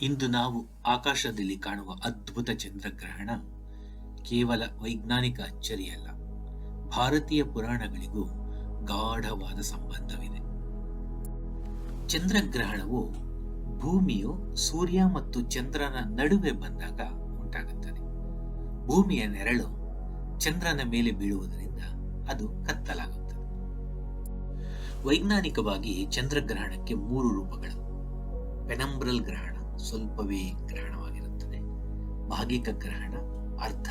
ಇಂದು ನಾವು ಆಕಾಶದಲ್ಲಿ ಕಾಣುವ ಅದ್ಭುತ ಚಂದ್ರಗ್ರಹಣ ಕೇವಲ ವೈಜ್ಞಾನಿಕ ಅಚ್ಚರಿಯಲ್ಲ ಭಾರತೀಯ ಪುರಾಣಗಳಿಗೂ ಗಾಢವಾದ ಸಂಬಂಧವಿದೆ. ಚಂದ್ರಗ್ರಹಣವು ಭೂಮಿಯು ಸೂರ್ಯ ಮತ್ತು ಚಂದ್ರನ ನಡುವೆ ಬಂದಾಗ ಉಂಟಾಗುತ್ತದೆ. ಭೂಮಿಯ ನೆರಳು ಚಂದ್ರನ ಮೇಲೆ ಬೀಳುವುದರಿಂದ ಅದು ಕತ್ತಲಾಗುತ್ತದೆ. ವೈಜ್ಞಾನಿಕವಾಗಿ ಚಂದ್ರಗ್ರಹಣಕ್ಕೆ ಮೂರು ರೂಪಗಳು, ಪೆನಂಬ್ರಲ್ ಗ್ರಹಣ ಸ್ವಲ್ಪವೇ ಗ್ರಹಣವಾಗಿರುತ್ತದೆ. ಭಾಗಿಕ ಗ್ರಹಣ, ಅರ್ಧ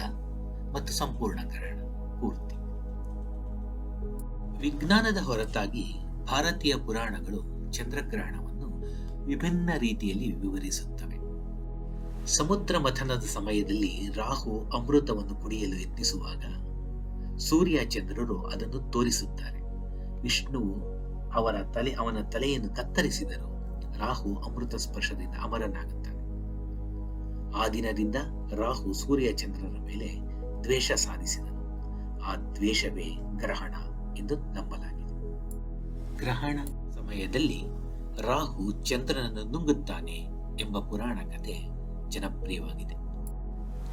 ಮತ್ತು ಸಂಪೂರ್ಣ ಗ್ರಹಣ, ಪೂರ್ತಿ. ವಿಜ್ಞಾನದ ಹೊರತಾಗಿ ಭಾರತೀಯ ಪುರಾಣಗಳು ಚಂದ್ರಗ್ರಹಣವನ್ನು ವಿಭಿನ್ನ ರೀತಿಯಲ್ಲಿ ವಿವರಿಸುತ್ತವೆ. ಸಮುದ್ರ ಮಥನದ ಸಮಯದಲ್ಲಿ ರಾಹು ಅಮೃತವನ್ನು ಕುಡಿಯಲು ಯತ್ನಿಸುವಾಗ ಸೂರ್ಯ ಚಂದ್ರರು ಅದನ್ನು ತೋರಿಸುತ್ತಾರೆ. ವಿಷ್ಣುವು ಅವರ ತಲೆ, ಅವನ ತಲೆಯನ್ನು ಕತ್ತರಿಸಿದರು. ರಾಹು ಅಮೃತ ಸ್ಪರ್ಶದಿಂದ ಅಮರನಾಗುತ್ತಾನೆ. ಆ ದಿನದಿಂದ ರಾಹು ಸೂರ್ಯ ಚಂದ್ರರ ಮೇಲೆ ದ್ವೇಷ ಸಾಧಿಸಿದನು. ಆ ದ್ವೇಷವೇ ಗ್ರಹಣ ಎಂದು ನಂಬಲಾಗಿದೆ. ಗ್ರಹಣ ಸಮಯದಲ್ಲಿ ರಾಹು ಚಂದ್ರನನ್ನು ನುಂಗುತ್ತಾನೆ ಎಂಬ ಪುರಾಣ ಕಥೆ ಜನಪ್ರಿಯವಾಗಿದೆ.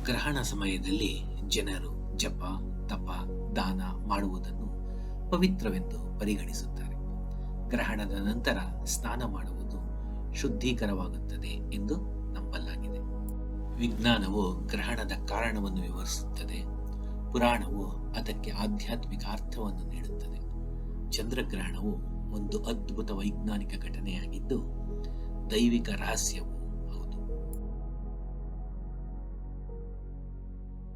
ಗ್ರಹಣ ಸಮಯದಲ್ಲಿ ಜನರು ಜಪ, ತಪ, ದಾನ ಮಾಡುವುದನ್ನು ಪವಿತ್ರವೆಂದು ಪರಿಗಣಿಸುತ್ತಾರೆ. ಗ್ರಹಣದ ನಂತರ ಸ್ನಾನ ಮಾಡುವುದು ಶುದ್ಧೀಕರವಾಗುತ್ತದೆ ಎಂದು ನಂಬಲಾಗಿದೆ. ವಿಜ್ಞಾನವು ಗ್ರಹಣದ ಕಾರಣವನ್ನು ವಿವರಿಸುತ್ತದೆ. ಪುರಾಣವು ಅದಕ್ಕೆ ಆಧ್ಯಾತ್ಮಿಕ ಅರ್ಥವನ್ನು ನೀಡುತ್ತದೆ. ಚಂದ್ರಗ್ರಹಣವು ಒಂದು ಅದ್ಭುತ ವೈಜ್ಞಾನಿಕ ಘಟನೆಯಾಗಿದ್ದು, ದೈವಿಕ ರಹಸ್ಯವು